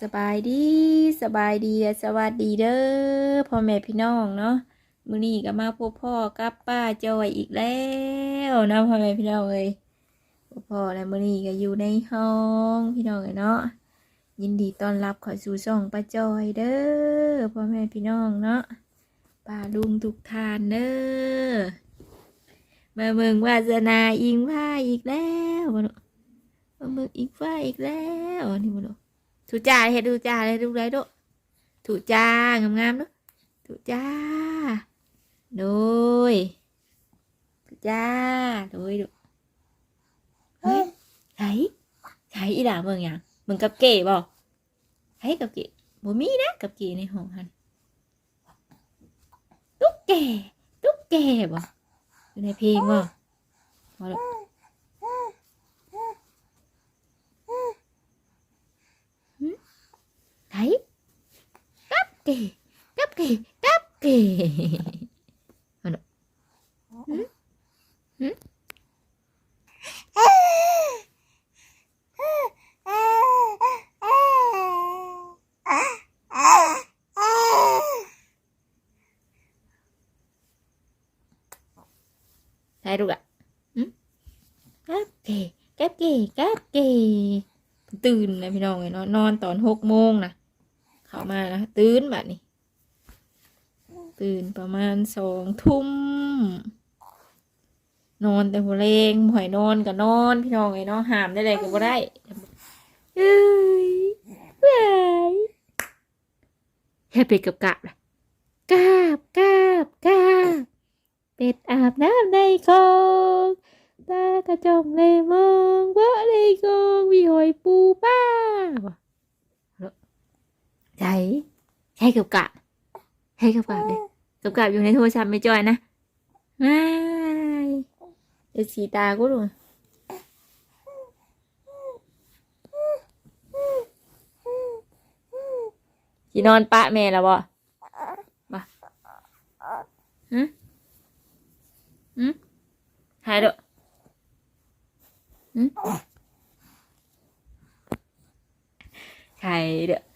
สบายดีสบายดีสวัสดีเด้อพ่อแม่พี่น้องเนาะมื้อนี้ก็มาพบพ่อกับป้าจอยอีกแล้วนะพ่อแม่พี่น้องเอ้ยพ่อและมื้อนี้ก็อยู่ในห้องพี่น้องเอ้ยเนาะยินดีต้อนรับเขอสู่ช่องป้าจอยเด้อพ่อแม่พี่น้องเนาะป้าลุงทุกทานเด้อมาเมืองวาสนาอิงฟ้าอีกแล้วบ่เนาะมาเมืองอิงฟ้าอีกแล้วนี่บ่เนาะ ถูจ้าเฮ็ดดูจ้าเลยดูไรดูถูจ้างามงามๆดูถูจ้าโดยถูจ้าโดยดูเฮ้ยใช่ใช่อีหล่าเมืองหยังเมืองกับเก๋บ่ใช่กับเก๋บ่มีนะกับเก๋ในห้องหันตุ๊กแกตุ๊กแกบ่อยู่ในเพลงบ่บ่ลูก thấy cắp kì cắp kì cắp kì Mà nó- Hử? Hử? Thấy được ạ Hử? cắp kì cắp kì cắp kì ตื่นนะพี่น้องเนาะนอนตอนหกโมงนะ เข้ามานะตื่นแบบนี้ ตื่นประมาณสองทุ่มนอนแต่หัวเรงหอยนอนกับนอน พี่น้องไอ้เนาะห้ามได้เลยก็บ่ได้เอ้ยเว้ยแค่เป็ดกับกาบล่ะกาบกาบกาบเป็ดอาบน้ำในคลองตากระจงเลยมองว่าในคลองมีหอยปูป้าบ่ ใช่ใช่กับกาบใช่กับกาบเลยกับกับอยู่ในโทรศัพท์ไม่จอยนะไม่เดี๋ยวสีตากูดูสีนอนปะแม่แล้วบ่บ่ฮึฮึหายเด้อฮึหายเด้อหายฮึอืมโอ้ยกขึ้นชูงแน่นะสิคร้านนะบอนะโอ้โอ้เก่งแน่นี่เก่งแน่นี่บอเก่งแน่นี่ว้ายดูไปเจอ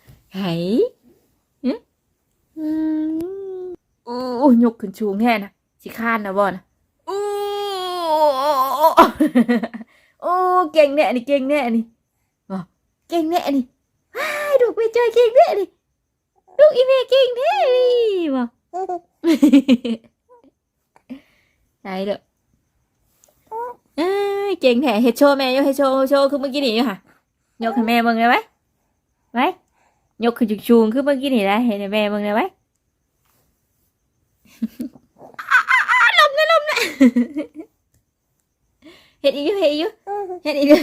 เก่งแน่นี่ลูกอีเมเก่งแน่นี่บอใช่เด้อเอ้ยเก่งแท้เฮ็ดโชว์แม่ยกเฮ็ดโชว์โชว์คือเมื่อกี้นี่อ ยู่ค่ะยกให้แม่เบิ่งได้ไหมไว้ยกขึ้นชูงๆคือเมื่อกี้นี่ได้เห็นให้แม่เบิ่งได้ไหมลมนะลมนะเห็ดอีกอยู่เห็ดอีกอยู่เห็ดอีกอยู่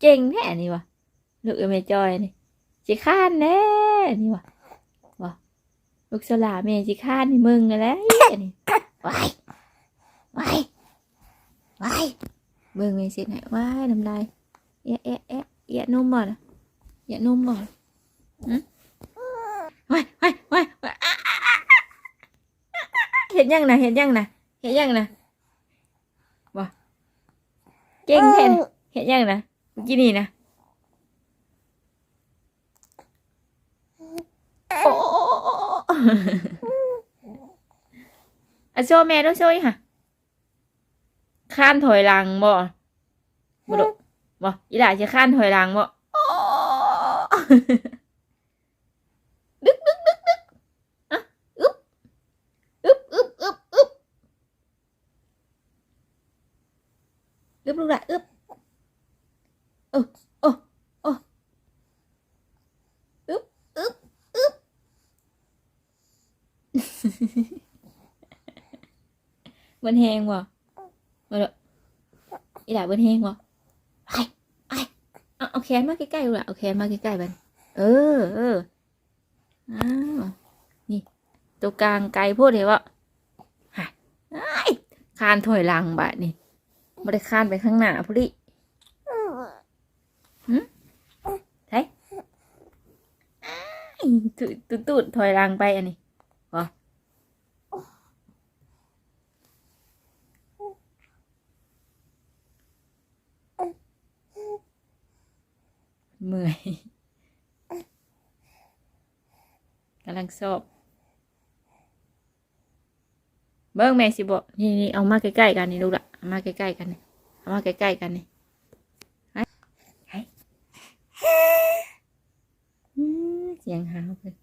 เก่งแน่นี่วะลูกเอเมจอยนี่สิข้านแน่นี่วะวะลูกสลาเมสิข้านนี่มึงกันแล้วนี่วายวายวายเบิ่งเมสิไหนวายน้ำลายเอะเอะเอะ เอะนุ่มบ่นะเอะนุ่มบ่หืมวายวายวายวายเห็นยังนะเห็นยังนะเห็นยังนะ บ่เก่งแท้นะเห็นยังนะเมื่อกี้นี่นะโอ้โอ้โอ้โอ้โอ้อะโชว์แม่ด้วยโชว์อีค่ะข้านถอยหลังบ่บ่ลูกบ่อีหล่าจะข้านถอยหลังบ่โอ้ดึกดึกดึกดึกอะอึ๊บอึ๊บอึ๊บอึ๊บอึ๊บอึ๊บลูกหล่ะอึ๊บโอ้โอ้โอ้อึ๊บอึ๊บอึ๊บเบิ้นแหงบ่มาเด้ออีหล่าเบิ้นแหงบ่ไปไป เอาแขนมาใกล้ๆลูละเอาแขนมาใกล้ๆบันเออเอออ้าวนี่ ตัวกลางไกลพูดเลยว่าฮะไอ้ายคานถอยหลังบาดนี่ไม่ได้คานไปข้างหน้าพุดิหืมใช่อ้ายตุตุตุดถอยหลังไปอันนี้บ่เมื่อยังสอบเบิ้งแม่สิบอกนี่นี่เอามาใกล้ๆกันนี่ลูกละเอามาใกล้ๆกันนี่เอามาใกล้ๆกันนี่เสียงหาวเพิ่น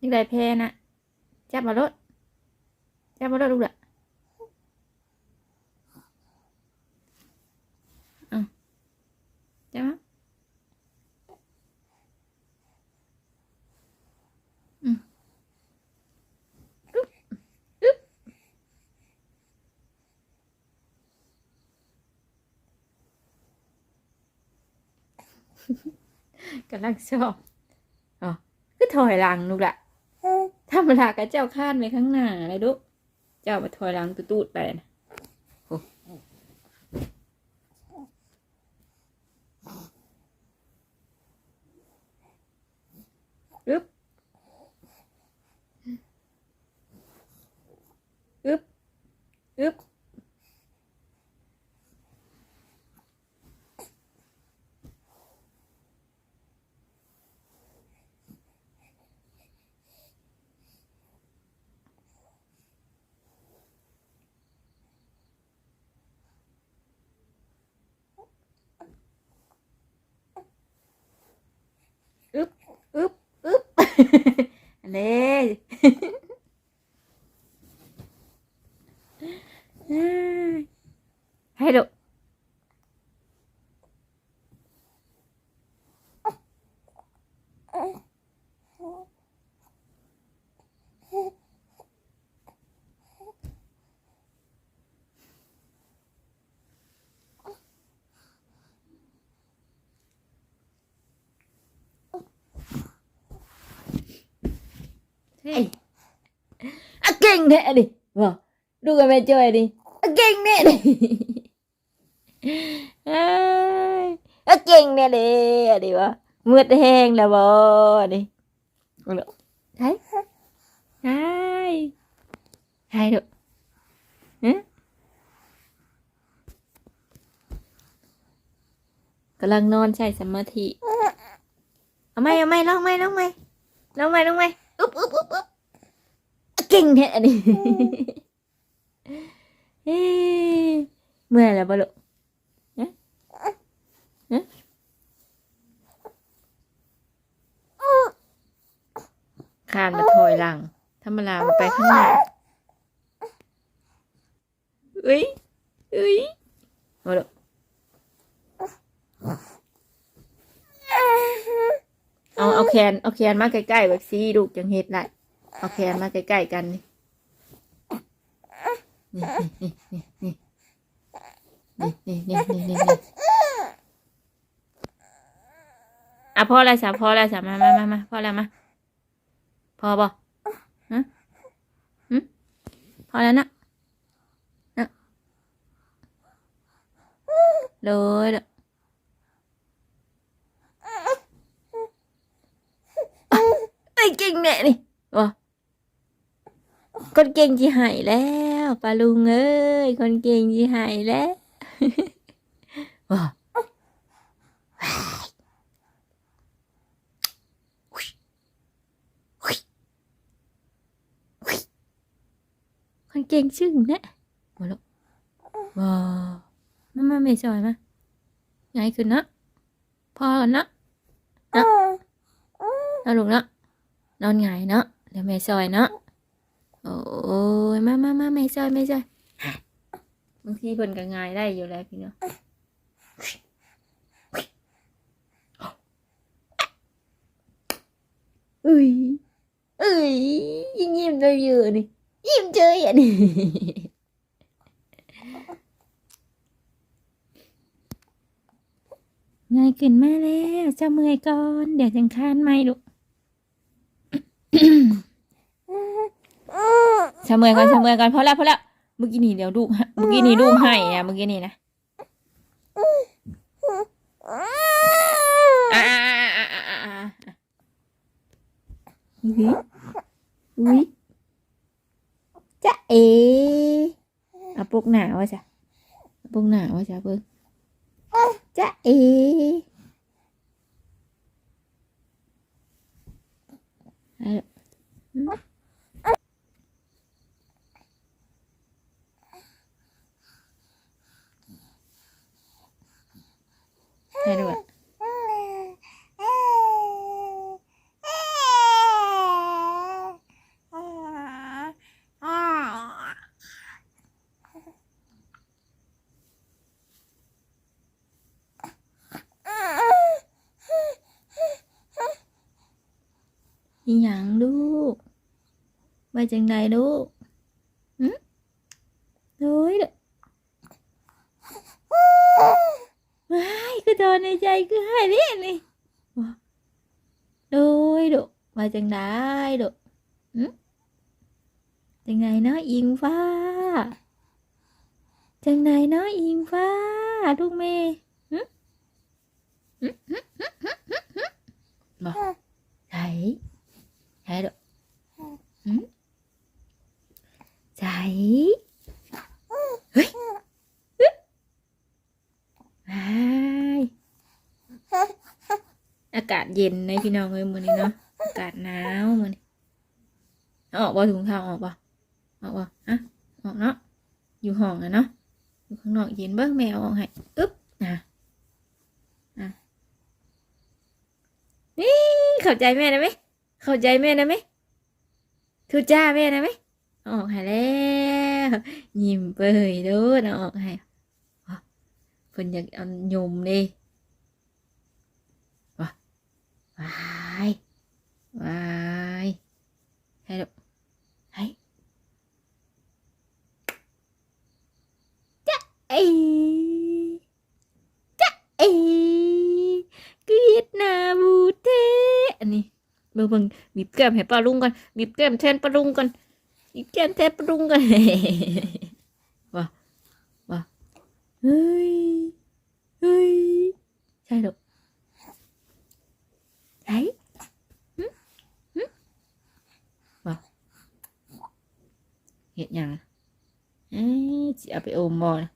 นี่ได้แพ้นะ chạm vào đốt. Chạm vào đốt đúng rồi ừ. chạm vào cả làng sợ à, cái ờ. thời làng luôn lại ừ. ถอยหลังลูกละธรรมดากับเจ้าคาดไปข้างหน้าเลยลูกเจ้ามาถอยหลังตูดๆไปนะอึ๊บอึ๊บอึ๊บ ねえ。入ろう。à, kinh thế đi vâng đúng rồi mẹ chơi đi à, kinh mẹ đi à, kinh mẹ đi đi vâng mượt hèn là bò đi thấy hai hai được hả cầm lần non chạy sầm mà thị เอาไม่เอาไม่ลองไม่ลองไม่ลองไม่ลองไม่ อุ๊บอุ๊บอุ๊บอุ๊บอะเก่งแท้ดิเฮ้ยเมื่อยแล้วบ่ลูกคานมาถอยหลัง ธรรมดามันไปข้างหน้าเอ้ยเอ้ยมาลูก เอาเอาแขนเอาแขนมาใกล้ๆแบบซีลูกจังเฮ็ดได้เอาแขนมาใกล้ๆกันนี่นี่นี่นี่นี่นี่นี่นี่นี่นี่อะพอแล้วสาพอแล้วสามามามามาพอแล้วมาพอบ่ฮะหึพอแล้วนะนะเลยเด้อ ไอ้ยเก่งแน่นี่วะคนเก่งจีหายแล้วปลาลุงเอ้ยคนเก่งจีหายแล้ววะคนเก่งชื่อนะมาลูกว้าวมามาไม่ซอยมาง่ายขึ้นนะพอกันนะนะนะลูกนะ นอนหงายเนาะเดี๋ยวแม่ซอยเนาะโอ้ยมามามาแม่ซอยแม่ซอยบางทีเพิ่นก็ง่ายได้อยู่แล้วพี่เนาะเอ้ยเอ้ยยิ้มยิ้มได้เยอะนี่ยิ้มเจออย่างนี้ง่ายขึ้นมาแล้วเจะเมื่อยก่อน เดี๋ยวจังคานไม่ลูก เจะเมยก่อนเจะเมยก่อนพอแล้วพอแล้วเมื่อกี้นี่เดี๋ยวดูเมื่อกี้นี่ดูให้อะเมื่อกี้นี่นะอุ้ยอุ้ยจะเอเอาปุกหนาวะจ้ะเอาปลุกหนาวะจ้ะเบิ้งจะเอ เอาอืมให้ด้วย อีหยังลูก มาจังใดลูกหืมโอ้ยเด้อว้ายคือตอนในใจคือให้เล่นนี่ว้าโดยดุมาจังไดดุหืมจังไดเนาะอิงฟ้า จังไดเนาะอิงฟ้าลูกแม่หืมหืมหืมหืมหืมหืมหืมบ่ใช่ใช่ดอกหืม ใช่เฮ้ยฮ้ยไปอากาศเย็นในพี่น้องเอ้ยมือนี้เนาะ อากาศหนาวมือนี้อออกบ่ถุงเท้าออกบ่ออกบ่ฮะออกเนาะ อยู่ห้องอะเนาะ อยู่ข้างนอกเย็นเบิ่งแม่ออกให้อึ๊บนะอะนี่เข้าใจแม่ได้ไหมเข้าใจแม่นะไหมทูจ้าแม่นะไหม ออกให้แล้วยิ้มเปยดูเอาออกห้ว้าเพิ่นอยากเอายมดิว้าว้ายว้ายให้ดูให้จ๊ะเอ้จ๊ะเอ้กรีดหน้าบูเทอันนี้เบิ่งเบิ่งบีบแก้มให้ป้าลุงกันบีบแก้มแทนป้าลุงกันบีบแก้มแทน ป้าลุงกันว้าว้าเฮ้ยเฮ้ยใช่หรอกใช่หึหึว้าเห็ดหยังเอ้ยสิเอาไปอมบ่นะ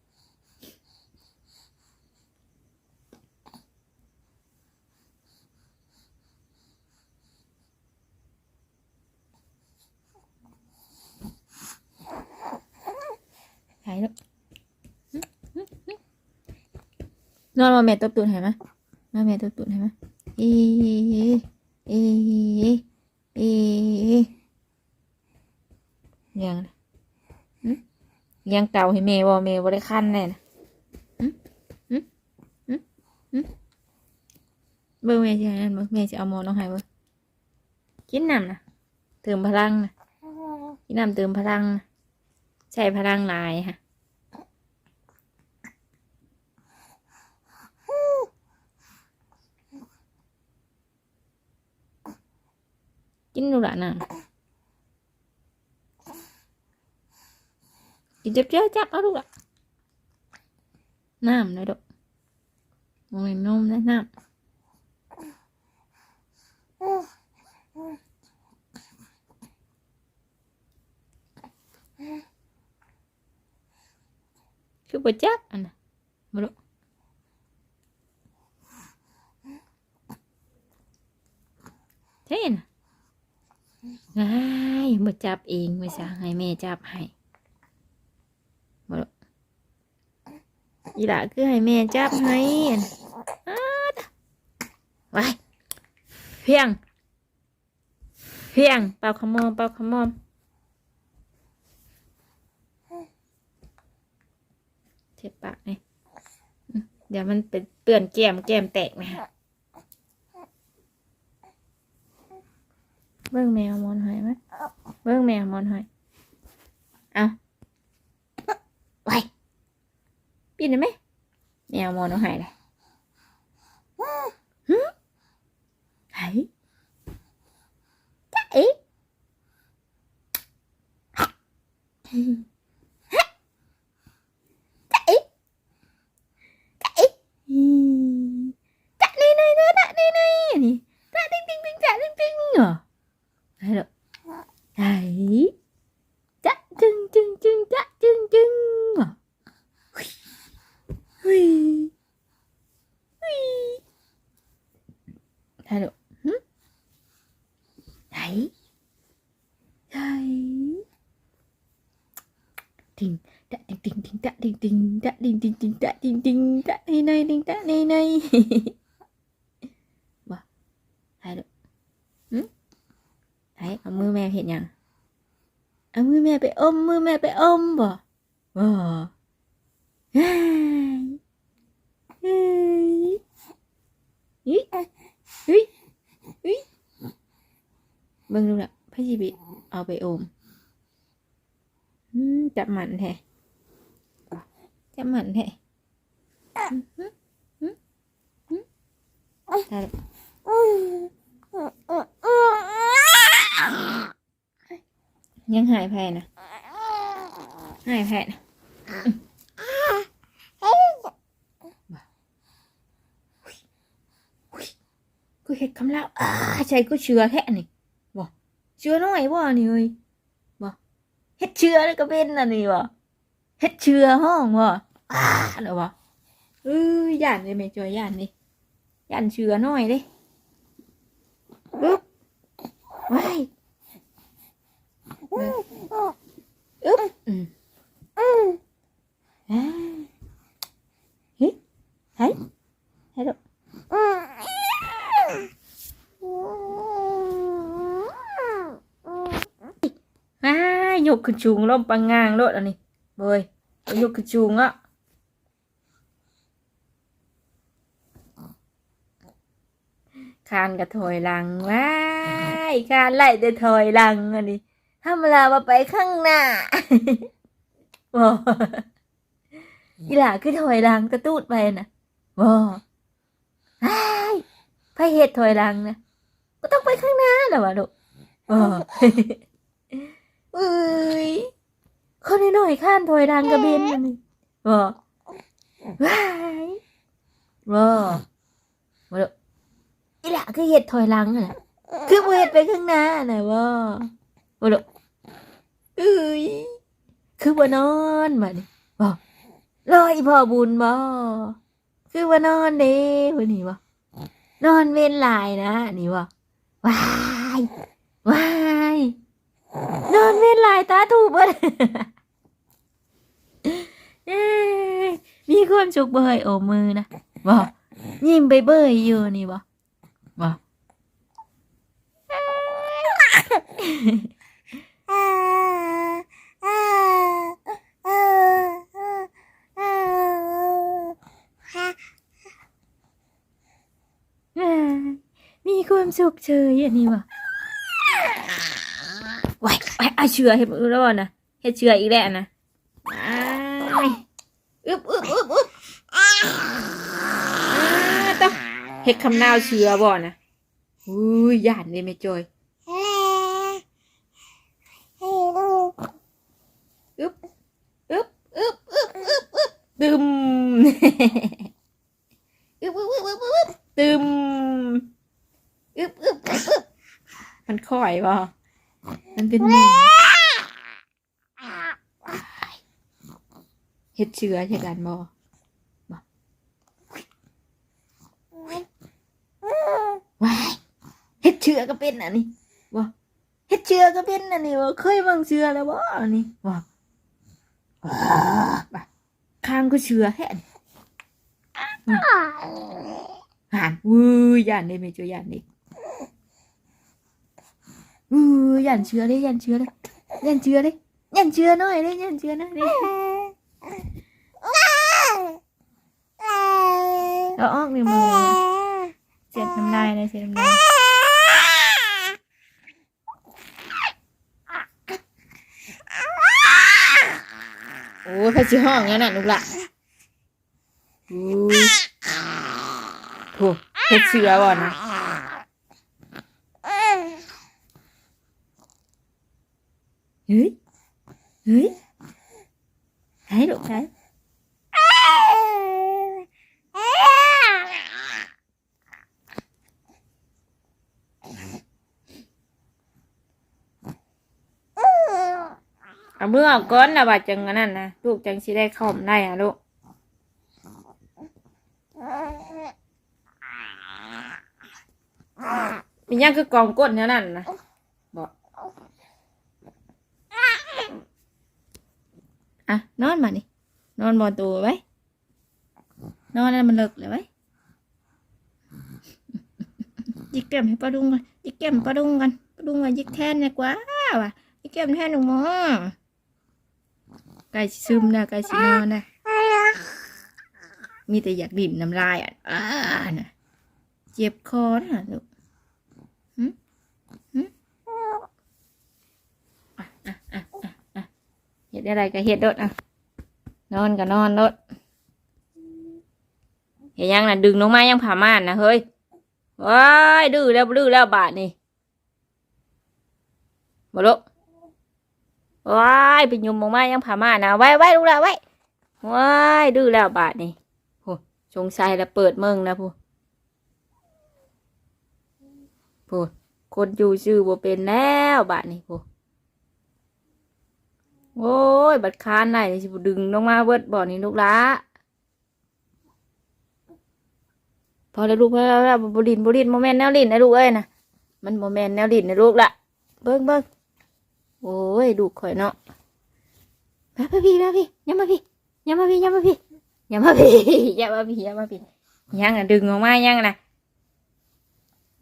ใช่หรอกหึหึหึ นอนมาแม่ตบตูดให้ไหมมาแม่ตบตูดให้ไหมเอเอเอยังยังเก่าให้แม่บ่แม่บ่ได้คันแน่นะเบิ่งแม่สิให้นั่นเบิ่งแม่สิเอามอนเอาให้เบิ่งกินน้ำนะเติมพลังนะกินน้ำเติมพลังนะใช้พลังลายค่ะ กินดูละน่ะกินจับเจ้าจับเอาดูละน้ำเลยดอกมอ งนมนะน้ำคือบ่จักอันน่ะมาดูเท่น่ะง่ายมาจับเองไม่สั่งให้แม่จับให้มาอีหล่ะคือให้แม่จับให้อั่นอ้าดไว้เพียง เพียงเป่าขมอมเป่าขมอมเช็ดปากนี่เดี๋ยวมันเป็นเปื่อนแก้มแก้มแตกนะฮะ เบิ่งแมวมอนหอยไหมเบิ่งแมวมอนหอย เอาไว้ปิดได้ไหมแมวมอนหอยเลยหึไหนจ๊ะเอ๋จ๊ะเอ๋จ๊ะเอ๋จ๊ะนี่นี่นี่จ๊ะนี่นี่นี่จ๊ะติ๊งติ๊งติ๊งจ๊ะติ๊งติ๊งเหรอ Thấy được. Đấy. Chá chưng chưng chưng chá chưng chưng. Hui. Hui. Thấy được. Đấy. Đấy. Tình đã tình tình tình tạ tình tình tạ tình tình đã tình tình đã này này tình tạ này này ไหนเอามือแม่เห็นยังเอามือแม่ไปอมมือแม่ไปอมบ่บ่เฮ้ยเฮ้ยเฮ้ยเฮ้ยเฮ้ยเบิ่งดูละพระชีบิตเอาไปอมจับหมันแท้จับหมันแท้อืมอืมอืมอืมได้ละ ยังหายแพ้นะหายแพ้นะกูเห็ดคำเล่าอ่าใช่กูเชื่อแท้นี่บ่เชื่อน้อยบ่นี่เอ้ยบ่เฮ็ดเชื่อแล้วก็เป็นอันนี้บ่เฮ็ดเชื่อห้องบ่อ่าแล้วบ่เอ้ยย่านเลยแม่จอยย่านนี่ย่านเชื่อน้อยเด้ปึ๊บไว้าย เฮ้ยเฮ้ยลูกอ้ายยกขึ้นชูงล่มปังงางโลดอันนี้เบย ถ้ายคานไล่แต่ถอยหลังอันนี้ทำเวลามาไปข้างหน้าว้าอีหล่าคือถอยหลังกระตูดไปนะว้าอ้ไพเฮ็ดถอยหลังนะก็ต้องไปข้างหน้าแล้ววะลูกว้าเอ้ยคนหน่อยข้านถอยดังกระเบนมันนี่บ่ว้ายบ่บ่ดอกอีหละคือเห็ดถอยหลังน่ะคือบ่เห็ดไปข้างหน้าน่ะบ่บ่ดอก เอ้ยคือบ่านอนบัดนี้บ่รออีพ่อบุญบ่คือบ่านอนเด้พุ่นนี่บ่นอนเว้นลายนะนี่บ่ว้ายว้ายนอนเว้นลายตาถูกเบิดเอ้ยมีความสุขเบยโอมือนะบ่ยิ้มไปเบยอยู่นี่บ่บ่เอ้ ความสุขเฉยอันนี้บ่ไว้ไว้เอาเชือเห็ดมือแล้วนะเห็ดเชืออีกแล้วนะไอ้อึบอึบอึบอึบอ้าต้องเห็ดคำนาวเชือบ่นะอุ้ยย่านเลยแม่จอยอึบอึบอึบอึบอึบอึบตึมอึบอึบอึบอึบอึบตึม อึบอึบอึบอึบมันค่อยบ่มันเป็นหมูเฮ็ดเชื้อใช่กันบ่บ่ว้ายเฮ็ดเชื้อก็เป็นอันนี้บ่เฮ็ดเชื้อก็เป็นอันนี้บ่เคยเบิ่งเชื้อแล้วบ่อันนี้บ่ว้าบ่ข้างก็เชื้อแท้อันนี้หานวือย่านได้ไหมจ้ย่านนี่วื อย่านเชื้อได้ย่านเชื้อได้ย่านเชื้อได้ย่านเชื้อหน่อยได้ย่านเชื้อหน่อยได้เอาออกนิ้วมือเสียดน้ำลายเลยเสียดน้ำลายโอ้ถ้าชิห้องงั้นน่ะลูกละอู้โหเฮ็ดเชื้อบ่นะ เฮ้ยเฮ้ยไหนลูกไหนเอามืออก้อนนะบาดจังนนั้นนะลูกจังสิได้เข้ามาได้อะลูกเป็นหยังคือกองก้นแนวนั้นนะบอกอะ นอนมานี่นอนบอนตัวไว้ นอนแล้วมันเลิกเลยไว้ยิกแก้มให้ป้าดุงกันยิกแก้มป้าดุงกันป้าดุงกันยิกแทนดีกว่าว่ะยิกแก้มแทนหนูหมอไก่ซึมนะไก่สินอนนะมีแต่อยากดิ่นน้ำลายอะอ่านะเจ็บคอนะลูกหึหึอะอะอะอะอะเห็ดอะไรก็เห็ดโดดอะ นอนก็นอนโดเห็นยังนะดึงลงมายังผ่าม่านนะเฮ้ยว้ายดื้อแล้วดื้อแล้วบาทนี่บลุว้ายไปยุมลงมายังผ่าม่านนะไว้ไว้ลูกละไว้ว้ายดื้อแล้วบาทนี่โหสงสัยแล้วเปิดเมืองนะพูพูคนอยู่ชื่อบ่เป็นแล้วบาทนี่พู โอ้ย บัดคานไหนสิบดึงลงมาเบิดบ่อนี่ลูกละพอแล้วลูกพอแล้วบรินบรินโมเมนแนวลินนะลูกเอ้ยนะมันโมเมนแนวลินนะลูกละเบิ้งเบิ้งโอ้ยดูข่อยเนาะมาพี่มาพี่ยังมาพี่ยังมาพี่ยังมาพี่ยังมาพี่ยังมาพี่ยังมาพี่ยังอะดึงออกมายังนะ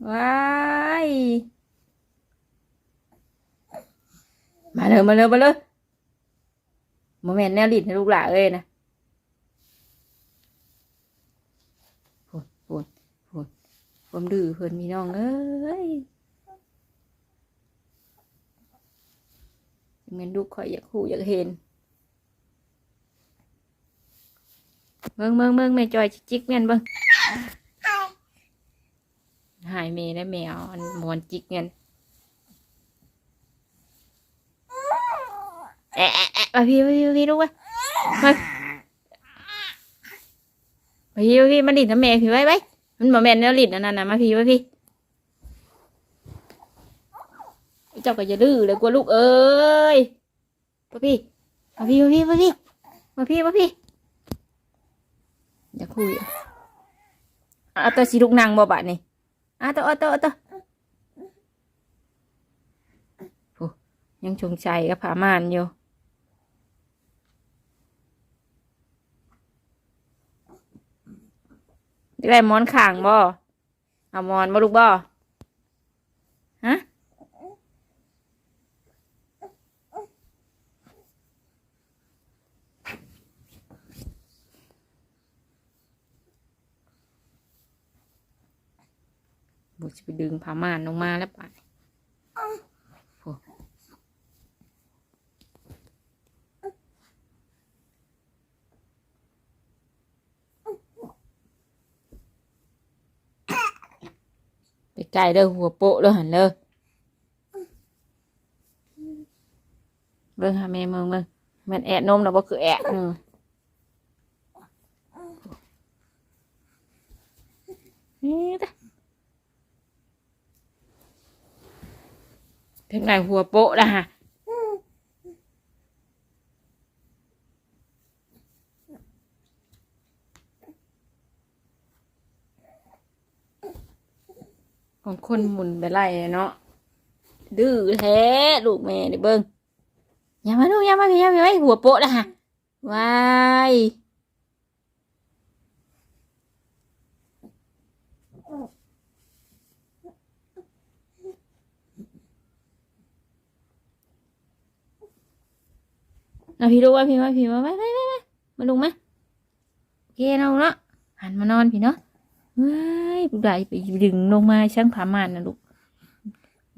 ว้ายมาเลยมาเลยมาเลย โมเมนแนวลินนะลูกหล่ะเอ้ยนะความดื้อเพิ่อนมีน้องเอ้ยแม่นลูกข่อยอยากหูอยากเห็นเบิ่งเบิ่งเบิ่งแม่จอยจิกแม่นเบิ่งหายแม่ได้แมวอันมอนจิกเงิน มาพี่มาพี่มาพี่ลูกวมามาพี่มาพี่มาดิน้ำแม่พี่ไว้ไว้มันบ่แม่นแนวลิ้นอันนั้นนะมาพี่มาพี่เจ้าก็จะดื้อเลยกลัวลูกเอ้ยมาพี่มาพี่มาพี่มาพี่มาพี่มาพี่อย่าคุยเอาตัวสีลูกนางบ่บาดนี่เอาตัวเอาตัวเอาตัวโอ้ยังชงใจกับผามานอยู่ ได้หมอนข่างบ่เอาหมอนมาลูกบ่ฮะบุจะไปดึงผ้าม่านลงมาแล้วไปโไปไกลเด้อหัวโปะเด้อหันเด้อเบิ่งหาแม่เมืองเบิ่งมันแอะนมนะบ่คือแอะอืมนี่ตะเป็นไงหัวโปะนะฮะ ของคนหมุนไปไล่เนาะดื้อแท้ลูกแม่เดี๋ยวเบิ่งอย่ามาลูกอย่ามาพี่อย่ามาไว้หัวโปะนะฮะวายเอาพี่ลูกว่าพี่ว่าพี่ว่าไปไปไปไปมาลุงมาโอเคเราเนาะหันมานอนพี่เนาะ ว้ายผู้ใดไปดึงลงมาช่างผามานนะลูก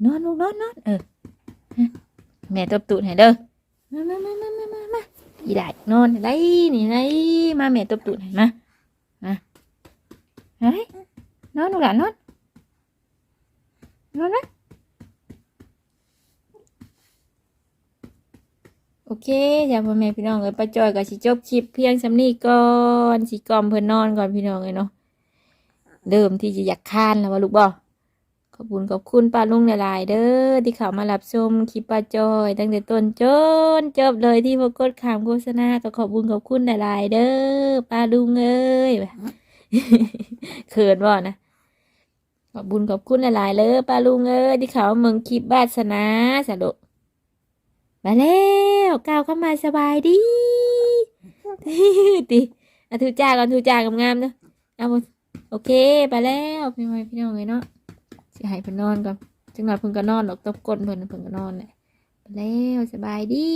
นอนลูกนอนนอนเออแม่ตบตูดให้เด้อมามามามามามามาอีได้นอนได้นี่ได้มาแม่ตบตูดให้มามาเฮ้ยนอนลูกหลานนอน นอนนะโอเคจ้าพ่อแม่พี่น้องเอ้ยป้าจอยกับสิจบคลิปเพียงสำนีก่อนสิกล่อมเพิ่อนนอนก่อนพี่น้องเอ้ยเนาะ เริ่มที่จะอยากคานแล้วว่าลูกบ่ขอบคุณขอบคุณป้าลุงหลายๆเด้อที่เข้ามารับชมคลิปป้าจอย ตั้งแต่ต้นจนจบเลยที่พกดขามโฆษณาก็ขอบคุณขอบคุณหลายๆเด้อป้าลุงเอ้ยเขินบ่นะขอบบุญขอบคุณหลายๆเลยป้าลุงเอ้ยที่เขาเมืองคลิปบ้านสนาสะดกมาแล้วก้าวเข้ามาสบายดีติอะทูจ้าก่อนทูจ้างามๆเนาะเอาหมด โอเคไปแล้วพี่น้อยพี่น้องเลยเนาะสิให้เพิ่นนอนก่อนจังหวะเพิ่นก็นอนดอกตบก้นเพิ่นเพิ่นก็นอนแหละไปแล้วสบายดี